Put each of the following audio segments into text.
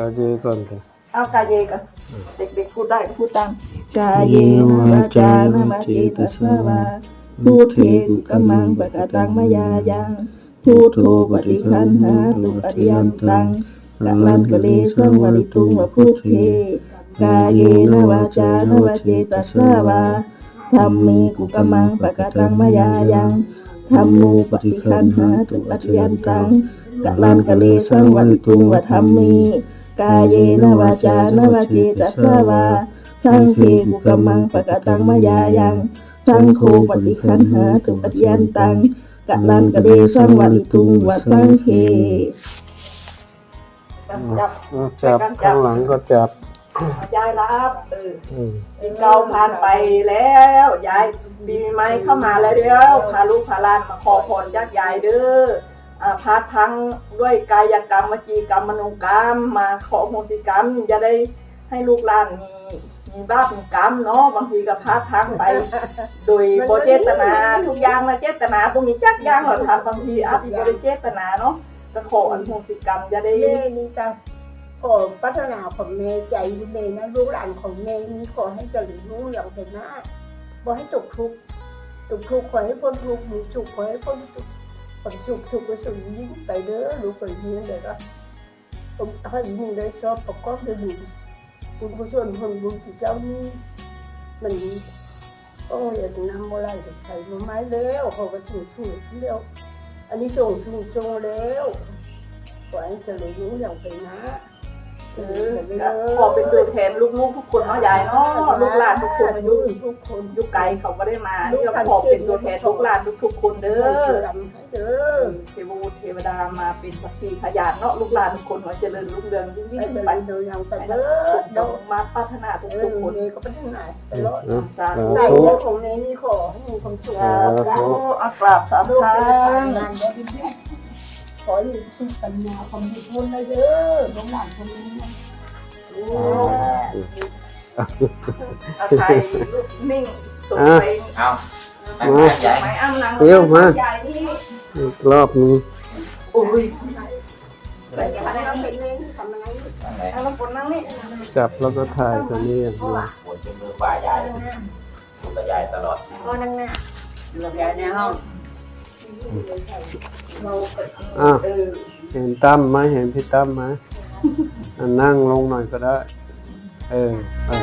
ก็เจก่อนเถอะเอากาเยก่อนเด็กๆพูดได้ก็พูดตามกาเยนะวาจานะมาเจตัสสะวาพูดเทกุกัมมังปะกะตังมายายังพูดโทปฏิคันหาตุปฏิยันตังละลันกะเลสังวริตุงวะพูดเทกาเยนะวาจานะวาเจตัสสะวาธรรมเมกุกัมมังปะกะตังมายายังธรรมโมปฏิคันหาตุปฏิยันตังละลันกะเลสังวริตุงวะธรรมเม กายเยนะวาจานะวาเจตัสสะวาสังเคกุกมังปะกะตังมายายังสังโฆปฏิคันหาตุปัจยันตังกะลันกะเดสังวันตุงวัดสังเคจับเอาจับข้างหลังก็จับยายรับเอออืมปีเก่าผ่านไปแล้วยายปีใหม่เข้ามาแล้วเดียวพาลูกพาหลานมาขอพรจากยายเด้ออ่า พาทั้งด้วยกายกรรมวจีกรรมมโนกรรม มาขอโหสิกรรมจะได้ให้ลูกหลานมีมีบาปมีกรรมเนาะบางทีก็พาทั้งไป โดยโบเจตนาทุกอย่างมาเจตนาตรงนี้จักอย่างเราทำบางทีอาจจะไม่ได้เจตนาเนาะก็ขออนุโหสิกรรมจะได้เม่นี่จะขอพัฒนาของเมย์ใจเมย์นะลูกหลานของเมย์นี่ขอให้เจริญรุ่งเรืองเป็นหน้าบ่ให้ตกทุกข์ตกทุกข์ขอให้พ้นทุกข์มีสุขขอให้พ้นทุกข์ ผมสุขสุขไปสุขยิ่งไปเด้อลูกคนนี้เลยก็ผมให้ยิ่งได้ชอบประกอบด้วยบุญคุณผู้ชมคนบุญที่เจ้านี่มันโอ้ยอยากนำอะไรไปใส่ไม้แล้วเขาก็ถูกถูกเดียวอันนี้ส่งถูกส่งแล้วขอให้เจริญรุ่งเรืองไปนะ ขอเป็นตัวแทนลูกๆทุกคนเนาะยายเนาะลูกหลานทุกคนอายุทุกคนยุคไกลเขาก็ได้มานี่เราขอเป็นตัวแทนลูกหลานทุกๆคนเด้อเด้อเทวดาเทวดามาเป็นสักขีพยานเนาะลูกหลานทุกคนขอเจริญรุ่งเรืองยิ่งยิ่งให้เจขึ้นริไปญรุ่งเรืองไปเด้อเด้อมาปรารถนาทุเออกคนเมย์ก็พัฒนาตลอดเอาสาธุใจสาธุเรื่องของเมย์นี่ขอให้มีความสุขสาธุอักราบสาธุลูกเป็นง อขอให้สุขปัญญาความดีพ้นเลยเด้อลูกหลานคนนี้นะเอาไทยลูกนิ่งสุขไปเอาไม่ไม่ใหญ่อ้ำนางเดี๋ยวมาใหญ่นี่อีกรอบนึงอุ้ยแต่จะให้เราเป็นเมย์ทำยังไงและลงบนนั่งนี่จับแล้วก็ถ่ายตัวนี้อย่างเดียวปวดจนมือฝ่ายายอยู่กับยายตลอดก็นั่งหน้าอยู่กับยายในห้อง อะเออเห็นตั้มไหมเห็นพี่ตั้มไหมอะนั่งลงหน่อยก็ได้ เออเออ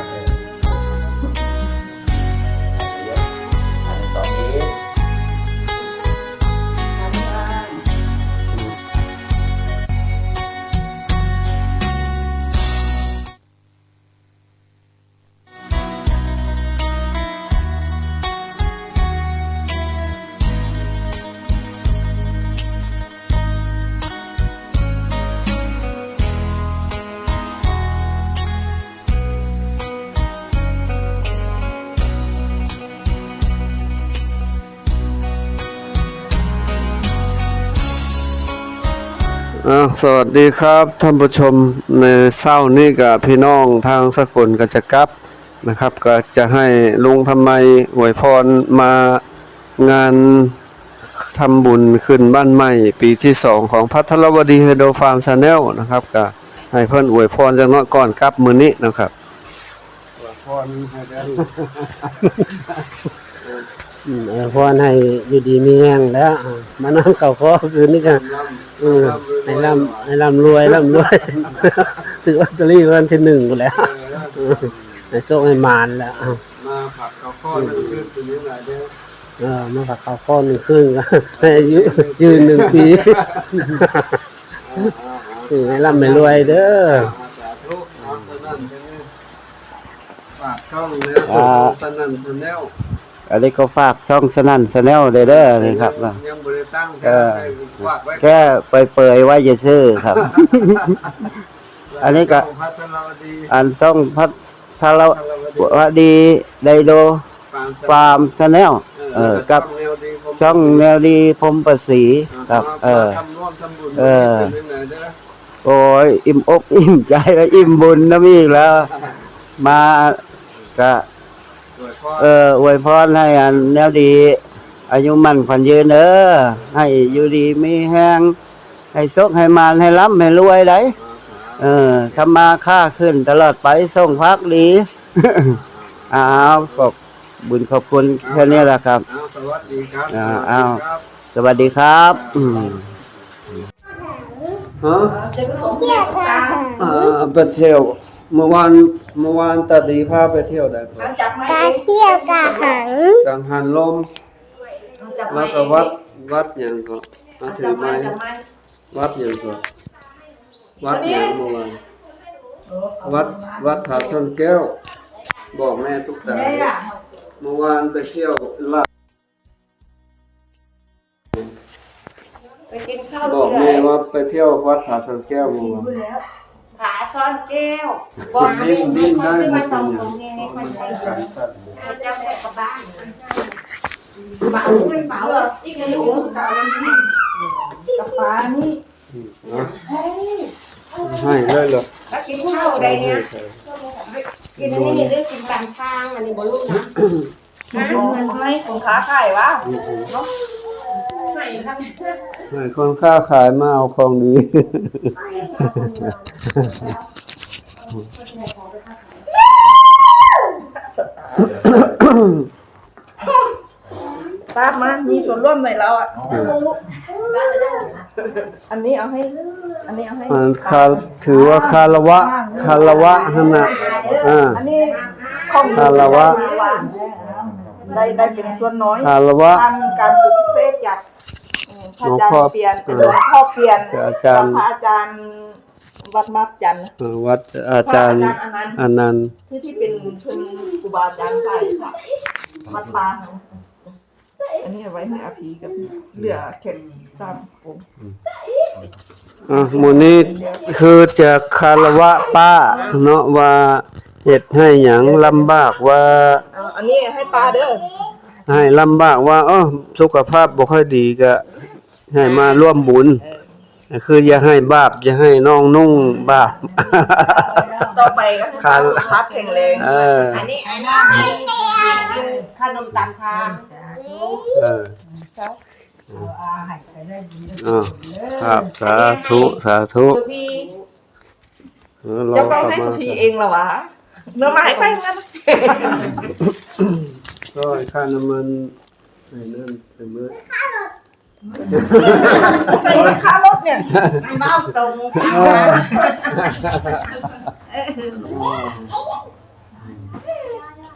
สวัสดีครับท่านผู้ชมในเศร้านี้กับพี่น้องทางสกุลกัจกับนะครับ ก็จะให้ลุงทำไมอวยพรมางานทำบุญขึ้นบ้านใหม่ ปีที่สองของพัทรวดีเฮโดฟาร์มชาแนลนะครับก็ให้เพื่อนอวยพรจังน้อยก่อนกลับมือนี้นะครับอวยพรให้ได้ อืมเออพรให้อยู่ดีมีแห้งแล้วอ่ามานั่งเก่าคอคืนนี้กันอืมให้ร่ำให้ร่ำรวยร่ำรวยถือว่าตอรี่วันที่หนึ่งกูแล้วอืมให้โชคให้มานแล้วอ่ามาผักข้าวข้อนั่นคือปีนี้หลายเด้อเออมาผักข้าวข้อหนึ่งครึ่งก็ให้อายุยืนหนึ่งปีอืมให้ร่ำให้รวยเด้อสาธุเอาสนั่นเป็นไงฝากช่องแล้วอ่าสนั่นชาแนล อันนี้ก็ฝากช่องสนั่นสแนลเด้อเด้อนี่ครับยังบริตั้งเอแค่อให้ฝากไว้แค่เปรยๆไว้จะซื้อครับ อันนี้ก็พัฒนาวดีอันช่องพัทรวดีไดโดฟาร์มฟาร์มสแนลเออกับแนวดีผมช่องแนวดีพรหมประสีครับ เออทำร่วมทำบุญเออเป็นยังไงเด้อโอ้ยอิ่มอกอิ่มใจแล้วอิ่มบุญนะพี่แล้ว มาก็สวยพ่อ เอออวยพรให้อันแนวดี อายุมั่นขวัญยืนเด้อให้อยู่ดีมีแห้งให้สกให้มานให้ร่ำให้รวยได้เออทำมาค่าขึ้นตลอดไปส่งพักดีอ้าวขอบบุญขอบคุณแค่นี้แหละครับเอาสวัสดีครับอ่าเอาสวัสดีครับอืมฮะเด็กสองเที่ยวกันอ่าไป เที่ยวเมื่อวานเมื่อวานตาดีพาไปเที่ยวได้ปะจับไม้กาเที่ยวกาหังกังหันลมจับไม้แล้วก็วัดวัดหยังก็มาถืจัอบไม้ไม้จับไม้วัดหยังก็วัดหยังเมื่อวานวัดวัดผาชนแก้ว บอกแม่ทุกตาได้ล่ะเมื่อวานไปเที่ยวลาดไปกินข้าวบอกแม่ว่าไปเที่ยววัดผาชนแก้วเมื่อวานผา ซ่อนแก้วดิ้นดิ้นได้ขึ้นหมมาดสองเลยตรงนี้ให้คนใส่การสัตว์เจ้าแม่กับบ้านเบาไม่เบาอีกอย่างนี้กับปลานี่ให้เลยเหรอแล้วกินข้าวอะไรเนี่ยกินอันนี้เรื่องกินตามทางอันนี้บรู้นะนะเงินไหมของขาไข่วะ ครับให้คนค้าขายมาเอาของดี ตามมามีส่วนร่วมหน่อยเราอะ อันนี้เอาให้ อันนี้เอาให้มันคาถือว่าคารวะ คารวะหั่นน่ะอ่า อันนี้ข้อมูลคารวะ ได้ได้เป็นส่วนน้อยคารวะทำการฝึกเทศจากเอ่อ พระอาจารหลวงพ่อย์เปลี่ยนเป็นหลวงพ่อเปลี่ยนอาจารย์พระอาจารย์วัดมัดจันทร์เอ่อวัดอาจารย์พะอาจารย์อนันต์อนันต์ที่ที่เป็นเพิ่นครูบาอาจารย์ใส่ค่ะวัดปางอันนี้เอาไว้ให้อาภีกับเหลือเข็มสามองค์อะหมู่นี้คือจะคารวะป้า เนาะว่าเฮ็ดให้หยังลำบากว่า เอาอันนี้ให้ปลาเด้อให้ลำบากว่าอ้อสุขภาพบ่ค่อยดีก็ ให้มาร่วมบุญ คืออย่าให้บาปอย่าให้น้องนุ่งบาป ต่อไปก็ให้ครับสุขภาพแข็งแรงเออ อันนี้ไอ้น้องให้ขนมตามทางเอออ่าครับสาธุสาธุคือพี่เออรอจะต้องกลับให้มาสุพีเองเหรอวะเนื้อไม้ไปงั้นก็ให้ค่าน้ำมันให้เรื่องไปเมื่อ ใส่ค่ารถเนี่ยไม่เมาตรง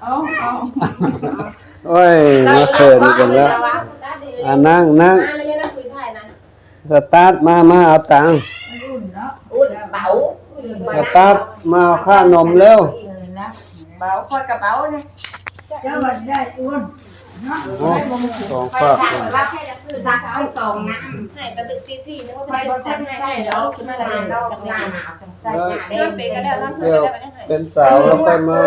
เอาเอาโอ้ยมาเขินกันแล้วอ่านั่งนั่งสตาร์ทมามาเอาตังค์อุ่นเบาสตาร์ทมาเอาค่านมเร็วเบาคอยกระเป๋าเนี่ยเจ้าวันได้อ้วน โอ้สองไปฝากสั่งว่าแค่จะคือสั่งเอาสองน้ำให้ตะดึกตีสี่แล้วก็ไปบนเส้นให้เดี๋ยวขึ้นมาเลยเราหน้าหนาวจังใส่หน้าเดินไปก็ได้นั่นเดี๋ยวเป็นสาวแล้วค่อยมา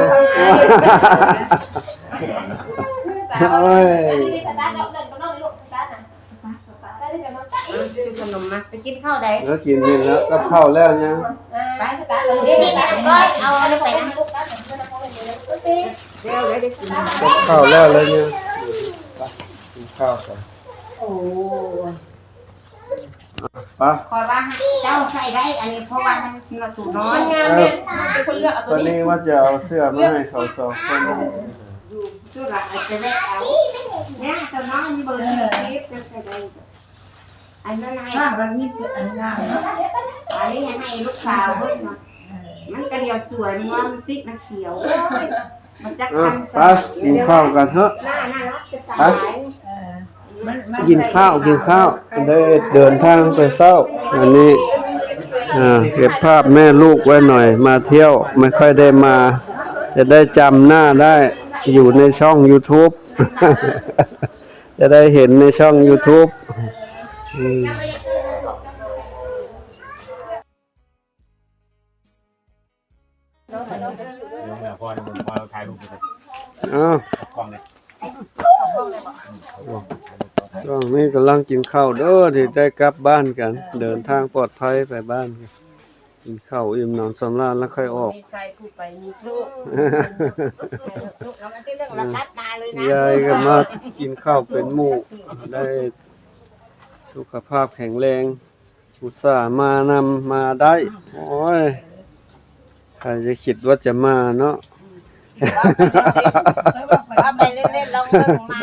โอ้ยซื้อขนมมาไปกินข้าวใดแล้วกินนี่แล้วกับข้าวแล้วยังไปเดี๋ยวนี้ก็เอาอะไรไปนะเดี๋ยวได้กิน กับข้าวแล้วเลยเนี่ย กินข้าวกันโอ้ไปคอยว่าเจ้าใส่ได้ อันนี้เพราะว่ามันเราถูกน้อยเออเป็นคนเลือกเอาตตัวอนนี้นี้ว่าจะเอาเสื้อมาให้เขาสองคนชื่อละไอ้จะได้เอาเนี่ยตัวน้อยนี่เบอร์นี้จะใส่ได้อันนั้นไงอันนี้อันนั้นอันนี้ให้ลูกสาวเพิ่นมันกระเดียวสวยมันว่ามันติดมันเขียว มันจะอะคันไปกินข้าวกันเถอะ หน้าน่ารักจะตายกินข้าวกินข้าวได้เดินทางไปเศร้า อันนี้อ่าเก็บภาพแม่ลูกไว้หน่อย มาเที่ยวไม่ค่อยได้มา จะได้จำหน้าได้อยู่ในช่อง YouTube จะได้เห็นในช่อง YouTube อืมพ่ อ้าวกล้องเลยช่วงนี้กำลังกินข้าวเด้อที่ได้กลับบ้านกัน เดินทางปลอดภัยไปบ้านกันกินข้าวอิ่มหนำสำราญแล้วค่อยออก มีใครพูดไปมีลูกลูกแล้วมันเป็นเรื่องระคับมาเลยนะยายก็มากินข้าวเป็นหมู่ได้สุขภาพแข็งแรงอุตส่าห์มานำมาได้ โอ้ย ใครจะคิดว่าจะมาเนาะ ว่าไปเล่นๆลองเล่นใหม่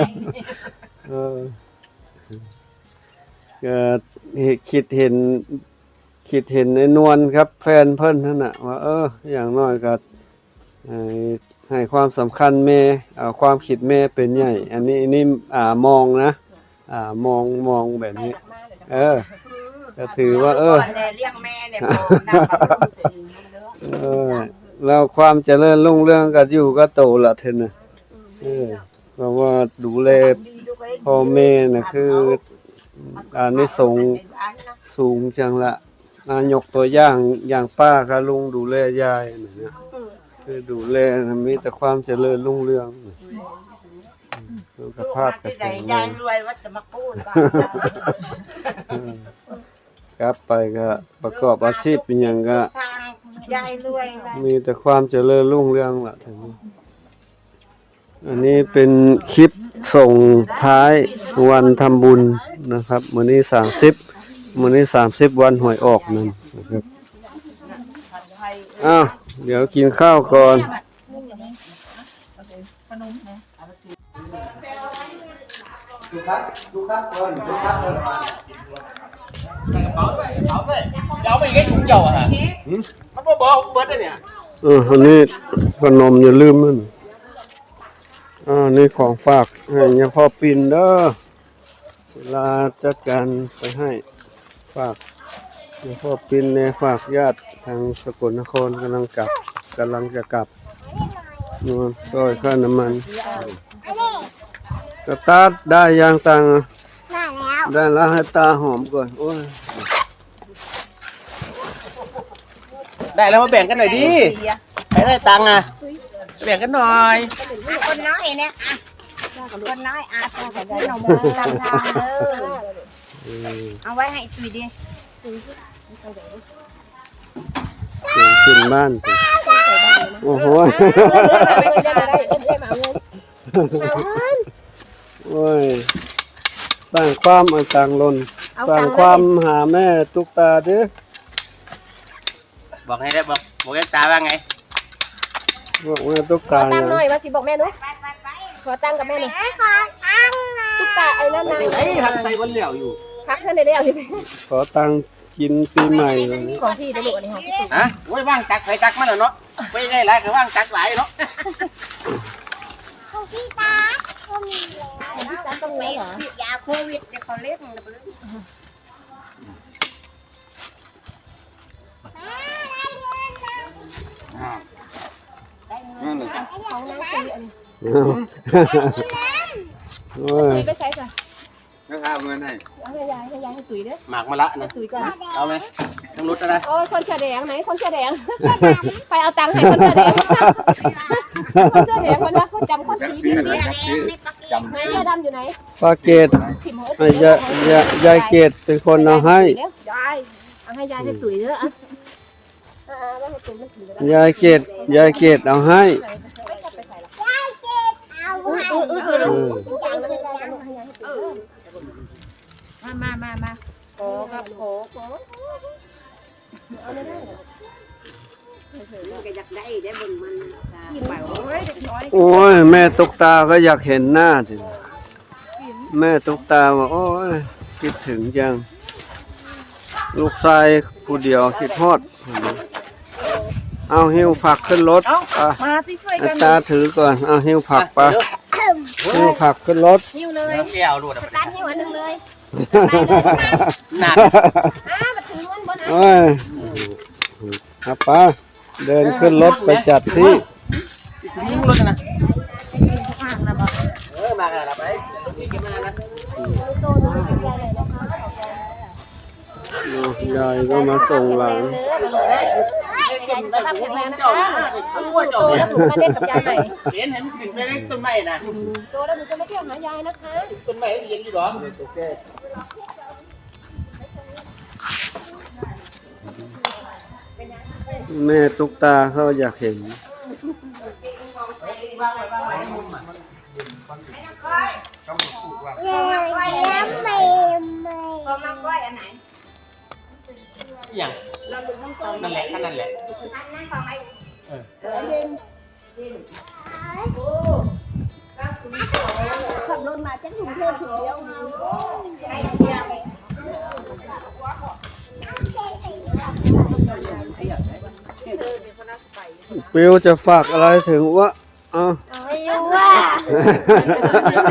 เออก็คิดเห็น คิดเห็นในนวลครับ แฟนเพิ่นนั่นน่ะว่าเออ อย่างน้อยก็ให้ให้ความสำคัญแม่เอาความคิดแม่เป็นใหญ่ อันนี้อันนี้อ่ามองนะอ่ามองมองแบบนี้ เออ ก็ถือว่า เออแต่เลี้ยงแม่เนี่ยพอนะปรับปรุงตัวเองเนอะ เออ แล้วความเจริญรุ่งเรืองก็อยู่ก็โตละเทนน่ะเออเพราะว่าดูแลพ่อแม่น่ะคืออานิสงส์สูงจังละนายกตัวอย่างอย่างป้ากับลุงดูแลยายน่ะนะคือดูแลน่ะมีแต่ความเจริญรุ่งเรืองสุขภาพก็ที่ไหนแข็งแรยายงรวยว่าจะมาพูดก่อนเออกลับไปก็ประกอบอาชีพเป็นหยังก็ทาง ยายรวยเลยมีแต่ความเจริญรุ่งเรืองล่ะถึงอันนี้เป็นคลิปส่งท้ายวันทำบุญนะครับมื้อนี้30มื้อนี้30วันหวยออกนั่นนะครับอ้าวเดี๋ยวกินข้าวก่อนดูครับดูครับก่อนดูครับก่อน Bảo vậy, bảo vậy. Đâu mày cái thùng dầu à hả? Nó có bò bớt đây nè. เอออันนี้ขนมอย่าลืมมันอ่านี่ของฝากให้ยาพ่อปินเด้อเวลาจัดการไปให้ฝากยาพ่อปินในฝากญาติทางสกลนครกำลังกลับกำลังจะกลับนู่นซอยค่าน้ำมันกระตาดได้ยางตังค์มาแล้ว ได้แล้วให้ตาหอมก่อน โอ้ย Đây là mà bèn cái này đi. Cái này tăng à. Bèn cái nồi. คนน้อยเนี่ยอะคนน้อยอะพอจะได้นมตามทางเด้อเอาไว้ให้ตุยดิเดินขึ้นบ้านสิโอ้โหโอ้ยสร้างความอันต่างลนสร้างความหาแม่ตุกตาเด้อ บอก hay đấy, บอกบอก cái ta ba ngày. บอกแม่ตุกขอตาตังเนี่ค์หน่อยยมาสิบอกแม่หนุขอตังค์กับแม่หน่อยขอตังค์หน่อยตุ๊กตาไอ้นั่นนาย Đấy, hắn tay vẫn liều dù. พักท่านได้แล้วอยู่ขอตังค์กินปีใหม่เลยของพี่ได้ลูกอันนี้ของพี่ตุ๊ก Hả? Ôi vang chặt phải chặt mà là nó. Bây giờ lại cái vang chặt lại nó. ของพี่ตาก็มีแล้วตาต้องไม่เลี้ยเหรอฉีดยาโควิดเดี๋ยวเขาเรียกมั นนะเบิ่งของน้องตีอันโอ้ยตุยไปใส่จ้ะ Nó khao người này. เอาให้ยายให้ยายให้ตุยเด้อ Mạc mà lạ nè. ตุยก่อน Đâu mày? Trong lút ra đây. โอ้ยคนเสื้อแดงไหนคนเสื้อแดงไปเอาตังค์ให้คนเสื้อแดงคนเสื้อแดงคนว่าเขาจำคนสีผิดดีไหนเสื้อดำอยู่ไหนป้าเกตถิ่มหัวไอ้ยายยายยายเกตเป็นคนเอาให้ยายเอาให้ยายให้ตุ๋ยเด้อ ยายเกตยายเกตเอาให้เอาไว้เออเอาให้ยามามามามาขอครับขอขอเอาไม่ไปโอ้ยเด็กน้อยโอ้ยแม่ตุกตาก็อยากเห็นหน้าสิแม่ตุกตาว่าโอ้ยคิดถึงจัง ลูกชายผู้เดียวคิดฮอด เอาหิ้วผักขึ้นรถอะมาที่ช่วยให้กันตาถือก่อน เอาหิ้วผักไปะหิ้วผักขึ้นรถ หิ้วเลย Nó kèo luôn. ตัดหิ้วอันหนึงเลย Nạt. อ้ามาถือเงินบนอะโอ้ยครับป้าเดินขึ้นรถไปจัดที่ Cũng luôn nè. Ờ, mạc là đập đấy. Đi ยายก็มาส่งหลานรับแข็งแรงนะ Chồng คะ nó, thì không có โต chồng แล้ว này. หนูมาเล่นกับยายหน่อย Đến em tìm cái tuần mày nè. โตแล้วหนูจะมาเที่ยวหายายนะคะ Tuần mày cái gì đó. แม่ตุกตาเขาอยากเห็นแล้วไม่ไม่ อย่างเราดึงน้ำต้นนั่นแหละก็นั่นแหละนั่นนั่นของไอ้เออเออเย็นโอ้ขับรถมาจากกรุงเทพถึงเดียวมาโอ้ยไอ้เดียวปิวจะฝากอะไรถึงว่าอะไม่รู้ว่า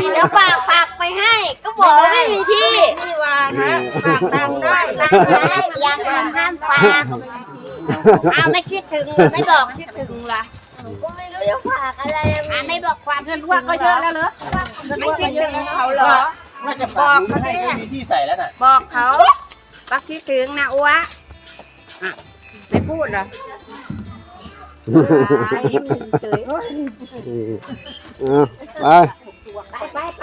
เดี๋ยวฝากฝากไปให้ก็ บอกว่าไม่มีที่ นี่ว่านะฝากดังได้ฝากได้ยังห้ามฝากเอาไม่คิดถึงไม่บอกคิดถึงล่ะก็ไม่รู้จะฝากอะไรอะไม่บอกความเงินว่าก็เยอะแล้วเหรอไม่คิดถึงเขาเหรอน่าจะบอกเขาให้ไม่มีที่ใส่แล้วน่ะบอกเขาว่าคิดถึงนะอ้วอะไม่พูดเหรออะไปไปไป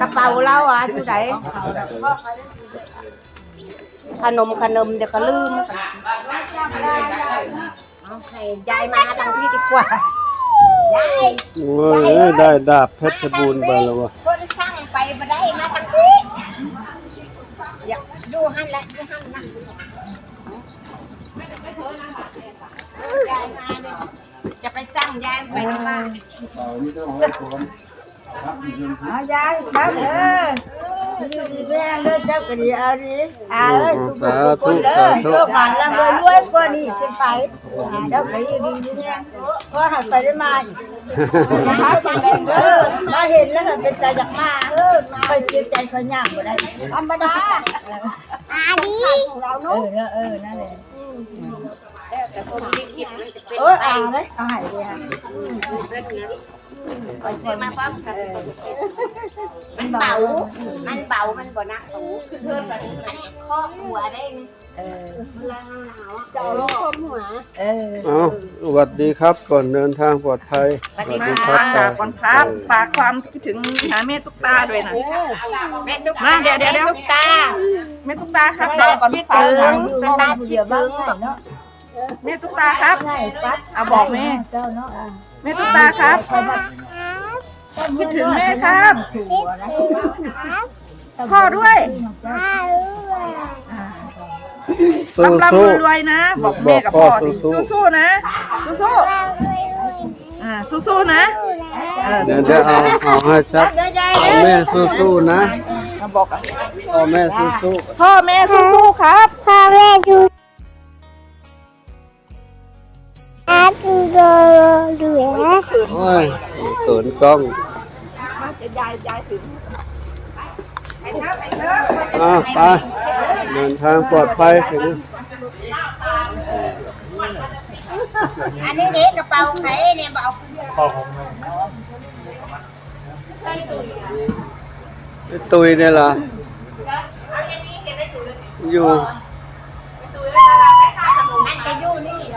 กระเป๋าเราอะที่ไหนขนมขนมเดี๋ยวก็ลืมเอาให้ยายมาทางที่ดีกว่ายายเว้ยได้ดาบเพชรบูรณ์ไปแล้ววะคนสั่งไปมาได้มาทางนี้อย่าดูหันแหละดูหันนะยายมาเลยจะไปสั่งยายไปทำไม อายายครับเอออยู่ดีแรงเด้อเจ้าก็ดีเอาดีอ่าเอ้ยทุกสาทุกคธุนเด้อสาธุโลกบานร่ำรวยรวยกว่านี้ขึ้นไปอ่าเจ้าก็ดีดีดีแรงก็หันไปได้มาอีกมาจังเด้อมาเห็นแล้วก็เป็นใจอยากมาเออไปเจ็บใจเขาย่างบ่ได้ธรรมดาอาดีของเราเนาะเออเออนั่นแหละแต่คนที่คิดมันจะเป็นเอออ่าเลยเอาให้เลยฮะ ไปซื้อมาพร้อมกันมันเบา มันเบา มันบ่หนักสูคือเพิ่มแบบอันนี้ข้อหัวได้เออเวลาหนาวๆจะเอาลูกข้อหัวเออเอาสวัสดีครับก่อนเดินทางปลอดภัยสวัสดีครับฝากก่อนครับฝากความคิดถึงหาแม่ตุ๊กตาด้วยนะแม่ตุ๊กมาเดี๋ยวเดี๋ยวเดี๋ยวตุ๊กตาแม่ตุ๊กตาครับรอก่อนคิดฝากถึถางมเป็นตาคิดถึงเนาะแม่ตุ๊กตาครับใช่ปั๊บเอาบอกแม่เจ้าเนาะแม่ตุ๊กตาครับ คิดถึงแม่ครับ พ่อด้วยสู้ร่ำร่ำสู้รวยๆนะ บอกแม่กับพ่อดิบอกพ่อสู้ๆ สู้ๆนะ สู้ๆอ่าสู้ๆนะเออเดี๋ยวจะเอาเอาให้ชัดเอาแม่สู้สู้ๆนะเอาบอกกับเอาแม่สู้สู้พ่อแม่สู้ๆครับ พ่อแม่ดู อาดูดูดูนะโอ้ยสวนกล้องอะไปเดินทางปลอดภัยถึงอันนี้นี่กระเป๋าไหนเนี่ยบอกไอ้ตุยเนี่ยเหรออยู่ อันจะอยู่นี่หร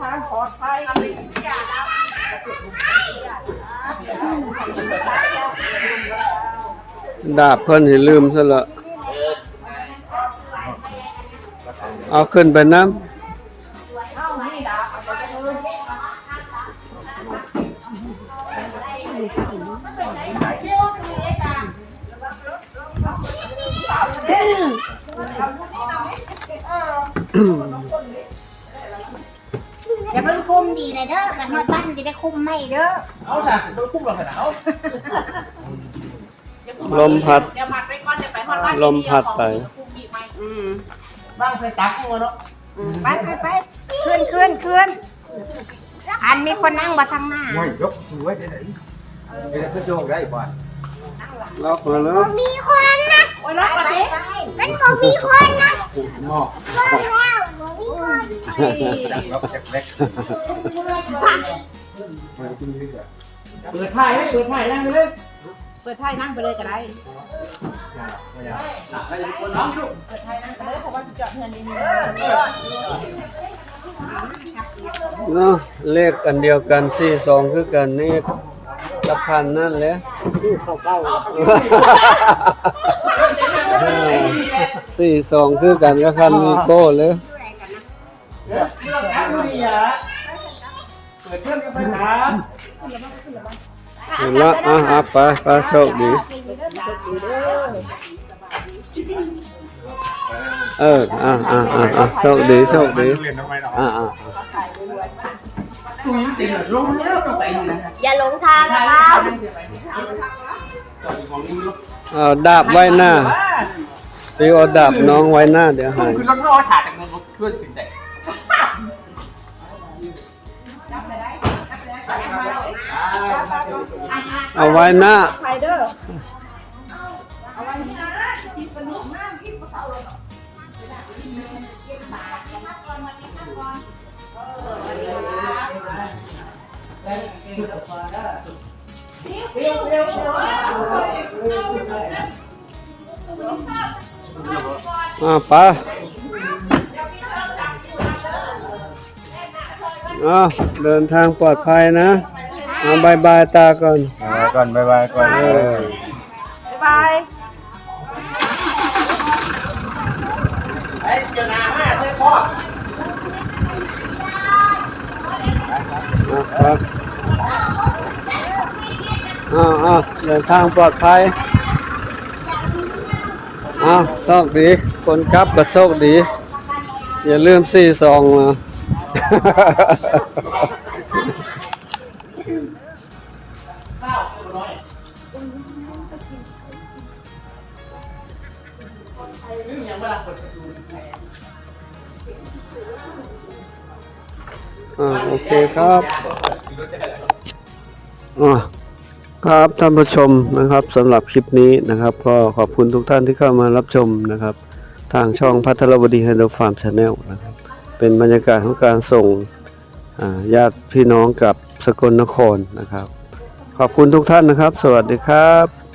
ทางปลอดภัยดาบเพิ่นให้ลืมซะละเอาขึ้นไปน้ำอย่ เพิ่งคุมดีเลยเด้อกันฮอดบ้านจะได้คุมไม่เด้อเอาซะโดนคุ้มเราขนาดเอาลมพัดเดี๋ยวผัดไปก่อนเดี๋ยวไปฮอดบ้านลมพัดไป อืมบ้างใส่ตักเอาเนาะไปไปไปขึ้นขึ้นขึ้นอันมีคนนั่งมาทางหน้าล็อกมาแล้ว มีคนนะ โอ้ยรักไปมันบอกมีคนนะคนแล้วบอกมีคนเปิดถ่ายให้เปิดถ่ายนั่งไปเลย เปิดไพ่นั่งไปเลยก็ได้เนาะเลขอันเดียวกันสี่สองคือกันนี่ละพันนั่นแหละ สี่สองคือกันกับคันมีโก้เลยเรื่องการดูนี่อะเปิดเครื่องกันไปถามเห็นละอะอะไปไปโชคดี เออ อะอะอะอะโชคดีโชคดีอะอะเต็มลงแล้วต้องไปนี่นะอย่าหลงทางนะเรา เอาดาบไว้หน้าตีเอาดาบน้องไว้หน้าเดี๋ยวหาย คือรถก็ถ่ายจากมันเพื่อนถึงแต่เอาไว้หน้าไปเด้ออะ ไปอะเดินทางปลอดภัยนะเอาบายบายตาก่อนก่อนบายบายก่อนเออบ๊ายบายไอ้เจ้าหน้ามาใช่พ่อครับ อ้าวอ้าวเดินทางปลอดภัยอ้าวโชคดี คนกลับก็โชคดี อย่าลืมสี่ซองนะอ่าโอเคครับอ่า ครับท่านผู้ชมนะครับสำหรับคลิปนี้นะครับ ก็ขอบคุณทุกท่านที่เข้ามารับชมนะครับ ทางช่องพัทรวดีไฮโดรฟาร์มชาแนลนะครับ เป็นบรรยากาศของการส่งญาติพี่น้องกับสกลนครนะครับ ขอบคุณทุกท่านนะครับ สวัสดีครับ